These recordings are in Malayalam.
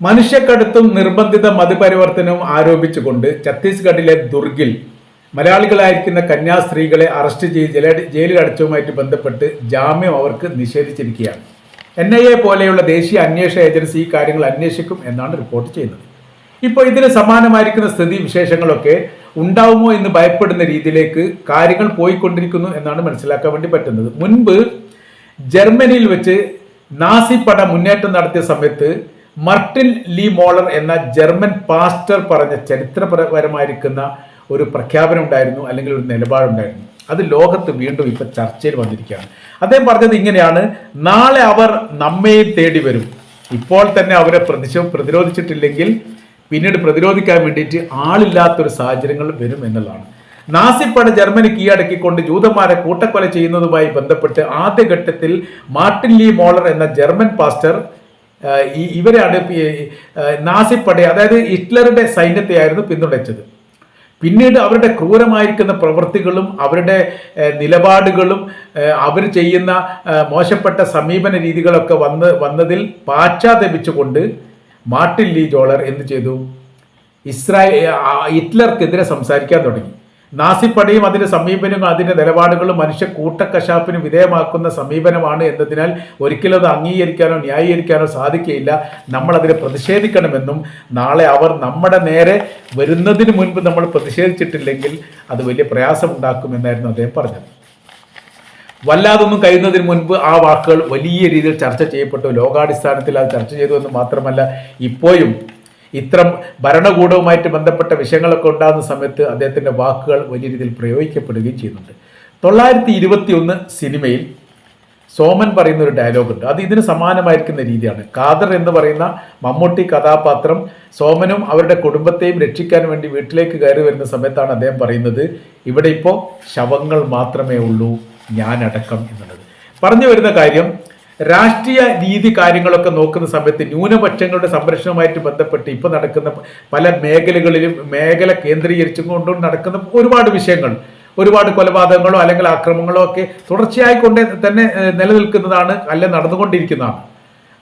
മനുഷ്യക്കടത്തും നിർബന്ധിത മതപരിവർത്തനവും ആരോപിച്ചുകൊണ്ട് ഛത്തീസ്ഗഡിലെ ദുർഗിൽ മലയാളികളായിരിക്കുന്ന കന്യാസ്ത്രീകളെ അറസ്റ്റ് ചെയ്ത് അടച്ചതുമായിട്ട് ബന്ധപ്പെട്ട് ജാമ്യം അവർക്ക് നിഷേധിച്ചിരിക്കുകയാണ്. എൻ ഐ എ പോലെയുള്ള ദേശീയ അന്വേഷണ ഏജൻസി ഈ കാര്യങ്ങൾ അന്വേഷിക്കും എന്നാണ് റിപ്പോർട്ട് ചെയ്യുന്നത്. ഇപ്പോൾ ഇതിന് സമാനമായിരിക്കുന്ന സ്ഥിതി വിശേഷങ്ങളൊക്കെ ഉണ്ടാവുമോ എന്ന് ഭയപ്പെടുന്ന രീതിയിലേക്ക് കാര്യങ്ങൾ പോയിക്കൊണ്ടിരിക്കുന്നു എന്നാണ് മനസ്സിലാക്കാൻ വേണ്ടി പറ്റുന്നത്. മുൻപ് ജർമ്മനിയിൽ വെച്ച് നാസി പട മുന്നേറ്റം നടത്തിയ സമയത്ത് മർട്ടിൻ ലീ മോളർ എന്ന ജർമ്മൻ പാസ്റ്റർ പറഞ്ഞ ചരിത്രപരമായിരിക്കുന്ന ഒരു പ്രഖ്യാപനം ഉണ്ടായിരുന്നു അല്ലെങ്കിൽ ഒരു നിലപാടുണ്ടായിരുന്നു. അത് ലോകത്ത് വീണ്ടും ഇപ്പൊ ചർച്ചയിൽ വന്നിരിക്കുകയാണ്. അദ്ദേഹം പറഞ്ഞത് ഇങ്ങനെയാണ് നാളെ അവർ നമ്മെ തേടി വരും. ഇപ്പോൾ തന്നെ അവരെ പ്രതിശോ പ്രതിരോധിച്ചിട്ടില്ലെങ്കിൽ പിന്നീട് പ്രതിരോധിക്കാൻ വേണ്ടിയിട്ട് ആളില്ലാത്തൊരു സാഹചര്യങ്ങൾ വരും എന്നുള്ളതാണ്. നാസിപ്പട ജർമ്മനി കീഴടക്കിക്കൊണ്ട് ജൂതന്മാരെ കൂട്ടക്കൊല ചെയ്യുന്നതുമായി ബന്ധപ്പെട്ട് ആദ്യഘട്ടത്തിൽ മാർട്ടിൻ ലീ മോളർ എന്ന ജർമ്മൻ പാസ്റ്റർ ഈ ഇവരാണ് നാസിപ്പട അതായത് ഹിറ്റ്ലറുടെ സൈന്യത്തെയായിരുന്നു പിന്തുണച്ചത്. പിന്നീട് അവരുടെ ക്രൂരമായിരിക്കുന്ന പ്രവൃത്തികളും അവരുടെ നിലപാടുകളും അവർ ചെയ്യുന്ന മോശപ്പെട്ട സമീപന രീതികളൊക്കെ വന്ന് വന്നതിൽ പാശ്ചാത്തപിച്ചുകൊണ്ട് മാർട്ടിൻ ലീ ജോളർ എന്ത് ചെയ്തു? ഇസ്രായേൽ ഹിറ്റ്ലർക്കെതിരെ സംസാരിക്കാൻ തുടങ്ങി. നാസിപ്പടയും അതിന്റെ സമീപനവും അതിന്റെ നിലപാടുകളും മനുഷ്യ കൂട്ടക്കശാപ്പിന് വിധേയമാക്കുന്ന സമീപനമാണ് എന്നതിനാൽ ഒരിക്കലും അത് അംഗീകരിക്കാനോ ന്യായീകരിക്കാനോ സാധിക്കുകയില്ല. നമ്മൾ അതിനെ പ്രതിഷേധിക്കണമെന്നും നാളെ അവർ നമ്മുടെ നേരെ വരുന്നതിന് മുൻപ് നമ്മൾ പ്രതിഷേധിച്ചിട്ടില്ലെങ്കിൽ അത് വലിയ പ്രയാസമുണ്ടാക്കുമെന്നായിരുന്നു അദ്ദേഹം പറഞ്ഞത്. വല്ലാതൊന്നും കഴിയുന്നതിന് മുൻപ് ആ വാക്കുകൾ വലിയ രീതിയിൽ ചർച്ച ചെയ്യപ്പെട്ടു. ലോകാടിസ്ഥാനത്തിൽ അത് ചർച്ച ചെയ്തു എന്ന് മാത്രമല്ല ഇപ്പോഴും ഇത്തരം ഭരണകൂടവുമായിട്ട് ബന്ധപ്പെട്ട വിഷയങ്ങളൊക്കെ ഉണ്ടാകുന്ന സമയത്ത് അദ്ദേഹത്തിന്റെ വാക്കുകൾ വലിയ രീതിയിൽ പ്രയോഗിക്കപ്പെടുകയും ചെയ്യുന്നുണ്ട്. തൊള്ളായിരത്തി ഇരുപത്തി ഒന്ന് സിനിമയിൽ സോമൻ പറയുന്ന ഒരു ഡയലോഗ് ഉണ്ട്. അത് ഇതിന് സമാനമായിരിക്കുന്ന രീതിയാണ്. കാദർ എന്ന് പറയുന്ന മമ്മൂട്ടി കഥാപാത്രം സോമനും അവരുടെ കുടുംബത്തെയും രക്ഷിക്കാൻ വേണ്ടി വീട്ടിലേക്ക് കയറി വരുന്ന സമയത്താണ് അദ്ദേഹം പറയുന്നത് ഇവിടെ ഇപ്പോൾ ശവങ്ങൾ മാത്രമേ ഉള്ളൂ ഞാനടക്കം എന്നുള്ളത്. പറഞ്ഞു വരുന്ന കാര്യം രാഷ്ട്രീയ രീതി കാര്യങ്ങളൊക്കെ നോക്കുന്ന സമയത്ത് ന്യൂനപക്ഷങ്ങളുടെ സംരക്ഷണവുമായിട്ട് ബന്ധപ്പെട്ട് ഇപ്പോൾ നടക്കുന്ന പല മേഖലകളിലും മേഖല കേന്ദ്രീകരിച്ചും കൊണ്ടും നടക്കുന്ന ഒരുപാട് വിഷയങ്ങൾ ഒരുപാട് കൊലപാതകങ്ങളോ അല്ലെങ്കിൽ ആക്രമണങ്ങളോ ഒക്കെ തുടർച്ചയായി കൊണ്ട് തന്നെ നിലനിൽക്കുന്നതാണ് അല്ല നടന്നുകൊണ്ടിരിക്കുന്നതാണ്.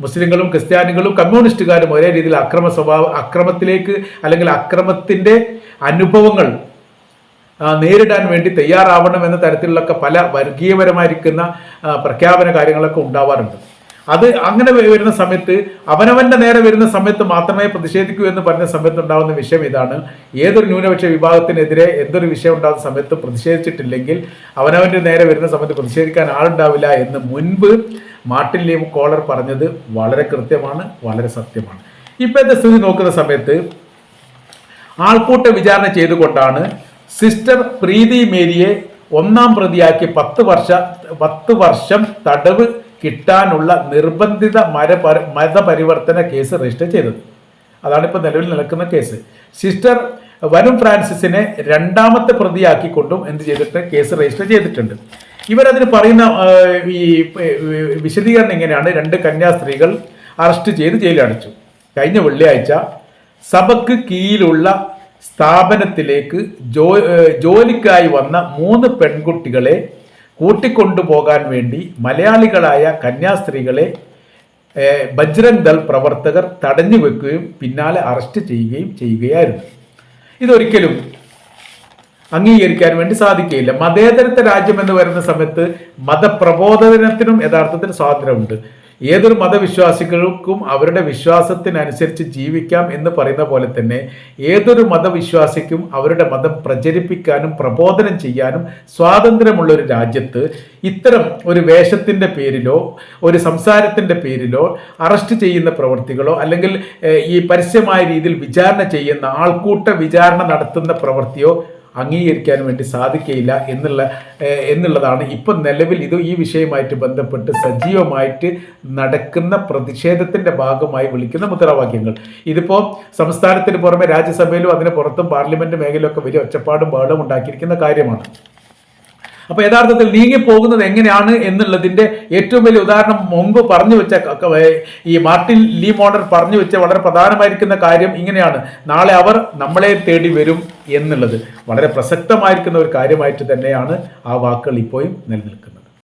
മുസ്ലിങ്ങളും ക്രിസ്ത്യാനികളും കമ്മ്യൂണിസ്റ്റുകാരും ഒരേ രീതിയിൽ അക്രമ സ്വഭാവം അക്രമത്തിലേക്ക് അല്ലെങ്കിൽ അക്രമത്തിന്റെ അനുഭവങ്ങൾ നേരിടാൻ വേണ്ടി തയ്യാറാവണം എന്ന തരത്തിലുള്ളൊക്കെ പല വർഗീയപരമായിരിക്കുന്ന പ്രഖ്യാപന കാര്യങ്ങളൊക്കെ ഉണ്ടാവാറുണ്ട്. അത് അങ്ങനെ വരുന്ന സമയത്ത് അവനവന്റെ നേരെ വരുന്ന സമയത്ത് മാത്രമേ പ്രതിഷേധിക്കൂ എന്ന് പറഞ്ഞ സമയത്ത് ഉണ്ടാകുന്ന വിഷയം ഇതാണ്. ഏതൊരു ന്യൂനപക്ഷ വിഭാഗത്തിനെതിരെ എന്തൊരു വിഷയം ഉണ്ടാകുന്ന സമയത്ത് പ്രതിഷേധിച്ചിട്ടില്ലെങ്കിൽ അവനവന്റെ നേരെ വരുന്ന സമയത്ത് പ്രതിഷേധിക്കാൻ ആളുണ്ടാവില്ല എന്ന് മുൻപ് മാർട്ടിൻ ലീവ് കോളർ പറഞ്ഞത് വളരെ കൃത്യമാണ് വളരെ സത്യമാണ്. ഇപ്പോഴത്തെ സ്ഥിതി നോക്കുന്ന സമയത്ത് ആൾക്കൂട്ട വിചാരണ ചെയ്തുകൊണ്ടാണ് സിസ്റ്റർ പ്രീതി മേരിയെ ഒന്നാം പ്രതിയാക്കി പത്ത് വർഷ പത്ത് വർഷം തടവ് കിട്ടാനുള്ള നിർബന്ധിത മര മതപരിവർത്തന കേസ് രജിസ്റ്റർ ചെയ്തത്. അതാണ് ഇപ്പോൾ നിലവിൽ നിൽക്കുന്ന കേസ്. സിസ്റ്റർ വരുൺ ഫ്രാൻസിസിനെ രണ്ടാമത്തെ പ്രതിയാക്കിക്കൊണ്ടും എന്ത് ചെയ്തിട്ട് കേസ് രജിസ്റ്റർ ചെയ്തിട്ടുണ്ട്. ഇവരതിന് പറയുന്ന ഈ വിശദീകരണം ഇങ്ങനെയാണ്. രണ്ട് കന്യാസ്ത്രീകൾ അറസ്റ്റ് ചെയ്ത് ജയിലടച്ചു കഴിഞ്ഞ വെള്ളിയാഴ്ച സഭയ്ക്ക് കീഴിലുള്ള സ്ഥാപനത്തിലേക്ക് ജോ ജോലിക്കായി വന്ന മൂന്ന് പെൺകുട്ടികളെ കൂട്ടിക്കൊണ്ടുപോകാൻ വേണ്ടി മലയാളികളായ കന്യാസ്ത്രീകളെ ബജ്രംഗ് ദൾ പ്രവർത്തകർ തടഞ്ഞു വെക്കുകയും പിന്നാലെ അറസ്റ്റ് ചെയ്യുകയും ചെയ്യുകയായിരുന്നു. ഇതൊരിക്കലും അംഗീകരിക്കാൻ വേണ്ടി സാധിക്കുകയില്ല. മതേതരത്തെ രാജ്യം എന്ന് വരുന്ന സമയത്ത് മതപ്രബോധനത്തിനും യഥാർത്ഥത്തിൽ സ്വാതന്ത്ര്യമുണ്ട്. ഏതൊരു മതവിശ്വാസികൾക്കും അവരുടെ വിശ്വാസത്തിനനുസരിച്ച് ജീവിക്കാം എന്ന് പറയുന്ന പോലെ തന്നെ ഏതൊരു മതവിശ്വാസിക്കും അവരുടെ മതം പ്രചരിപ്പിക്കാനും പ്രബോധനം ചെയ്യാനും സ്വാതന്ത്ര്യമുള്ള ഒരു രാജ്യത്ത് ഇത്തരം ഒരു വേഷത്തിന്റെ പേരിലോ ഒരു സംസാരത്തിന്റെ പേരിലോ അറസ്റ്റ് ചെയ്യുന്ന പ്രവൃത്തികളോ അല്ലെങ്കിൽ ഈ പരസ്യമായ രീതിയിൽ വിചാരണ ചെയ്യുന്ന ആൾക്കൂട്ട വിചാരണ നടത്തുന്ന പ്രവൃത്തിയോ അംഗീകരിക്കാൻ വേണ്ടി സാധിക്കുകയില്ല എന്നുള്ള എന്നുള്ളതാണ് ഇപ്പം നിലവിൽ ഇത് ഈ വിഷയമായിട്ട് ബന്ധപ്പെട്ട് സജീവമായിട്ട് നടക്കുന്ന പ്രതിഷേധത്തിന്റെ ഭാഗമായി വിളിക്കുന്ന മുദ്രാവാക്യങ്ങൾ. ഇതിപ്പോൾ സംസ്ഥാനത്തിന് പുറമെ രാജ്യസഭയിലും അതിന് പുറത്തും പാർലമെന്റ് മേഖലയിലൊക്കെ വലിയ ഒച്ചപ്പാടും പാടും ഉണ്ടാക്കിയിരിക്കുന്ന കാര്യമാണ്. അപ്പൊ യഥാർത്ഥത്തിൽ നീങ്ങി പോകുന്നത് എങ്ങനെയാണ് എന്നുള്ളതിന്റെ ഏറ്റവും വലിയ ഉദാഹരണം മുമ്പ് പറഞ്ഞു വെച്ച ഈ മാർട്ടിൻ ലീ മോഡർ പറഞ്ഞു വെച്ച വളരെ പ്രധാനമായിരിക്കുന്ന കാര്യം ഇങ്ങനെയാണ്. നാളെ അവർ നമ്മളെ തേടി വരും എന്നുള്ളത് വളരെ പ്രസക്തമായിരിക്കുന്ന ഒരു കാര്യമായിട്ട് തന്നെയാണ് ആ വാക്കുകൾ ഇപ്പോഴും നിലനിൽക്കുന്നത്.